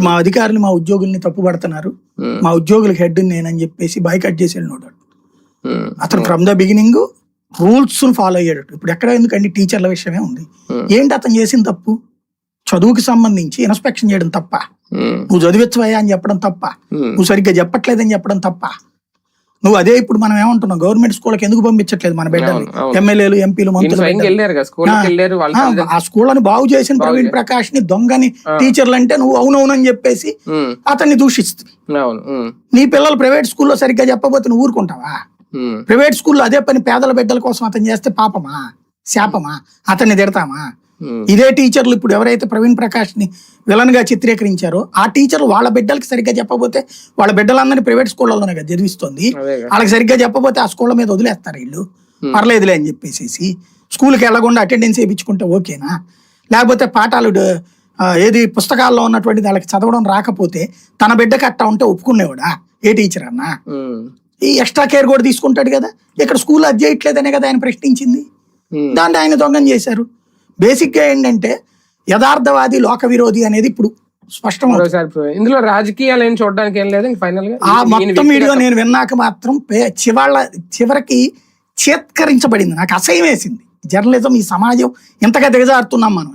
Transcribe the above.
మా అధికారులు మా ఉద్యోగుల్ని తప్పుపడుతున్నారు. ఉమ్, మా ఉద్యోగులకు హెడ్ నేనని చెప్పేసి బైకట్ చేసి వెళ్ళినోడు అతను from the beginning rules follow అయ్యాడు ఇప్పుడు ఎక్కడ ఎందుకండి టీచర్ల విషయమే ఉంది. ఉమ్, ఏంటి అతను చేసిన తప్పు? చదువుకి సంబంధించి ఇన్స్పెక్షన్ చేయడం తప్ప. ఉమ్, నువ్వు చదివించవయ్యా అని చెప్పడం తప్ప. నువ్వు సరిగ్గా చెప్పట్లేదని చెప్పడం తప్ప. నువ్వు అదే ఇప్పుడు మనం ఏమంటున్నాం? గవర్నమెంట్ స్కూల్కి ఎందుకు పంపించట్లేదు మన అవును. ఎమ్మెల్యేలు ఎంపీలు మంత్రులు ఆ, స్కూళ్ళని బాగు చేసిన ప్రవీణ్ ప్రకాష్ని దొంగని. టీచర్లు అంటే నువ్వు అవునవునని చెప్పేసి అతన్ని ఉమ్, నీ పిల్లలు ప్రైవేట్ స్కూల్లో సరిగ్గా చెప్పబోతే నువ్వు ఊరుకుంటావా? ప్రైవేట్ స్కూల్లో అదే పని పేదల బిడ్డల కోసం అతను చేస్తే పాపమా? శాపమా? అతన్ని తిడతామా? ఇదే టీచర్లు ఇప్పుడు ఎవరైతే ప్రవీణ్ ప్రకాష్ని విలన్గా చిత్రీకరించారో ఆ టీచర్లు వాళ్ళ బిడ్డలకి సరిగ్గా చెప్పబోతే వాళ్ళ బిడ్డలందరినీ ప్రైవేట్ స్కూళ్ళలోనే కదా చదివిస్తుంది. వాళ్ళకి సరిగ్గా చెప్పబోతే ఆ స్కూళ్ళ మీద వదిలేస్తారు వీళ్ళు. Hmm. పర్లేదులే అని చెప్పేసి స్కూల్కి వెళ్ళకుండా అటెండెన్స్ వేయించుకుంటే ఓకేనా? లేకపోతే పాఠాలు ఏది పుస్తకాల్లో ఉన్నటువంటి వాళ్ళకి చదవడం రాకపోతే తన బిడ్డకి అట్టా ఉంటే ఒప్పుకునేవాడా? ఏ టీచర్ అన్నా? ఉమ్, ఈ ఎక్స్ట్రా కేర్ కూడా తీసుకుంటాడు కదా. ఇక్కడ స్కూల్ అది చేయట్లేదనే కదా ఆయన ప్రశ్నించింది. దాన్ని ఆయన దొంగం చేశారు. బేసిక్గా ఏంటంటే యథార్థవాది లోక విరోధి అనేది ఇప్పుడు స్పష్టం ఇందులో రాజకీయాలు ఏం చూడడానికి ఏం లేదు ఫైనల్గా. ఆ మొత్తం వీడియో నేను విన్నాక మాత్రం చివాళ్ళ చివరికి చేత్కరించబడింది. నాకు అసహ్యం వేసింది జర్నలిజం ఈ సమాజం ఇంతగా దిగజారుతున్నాం మనం.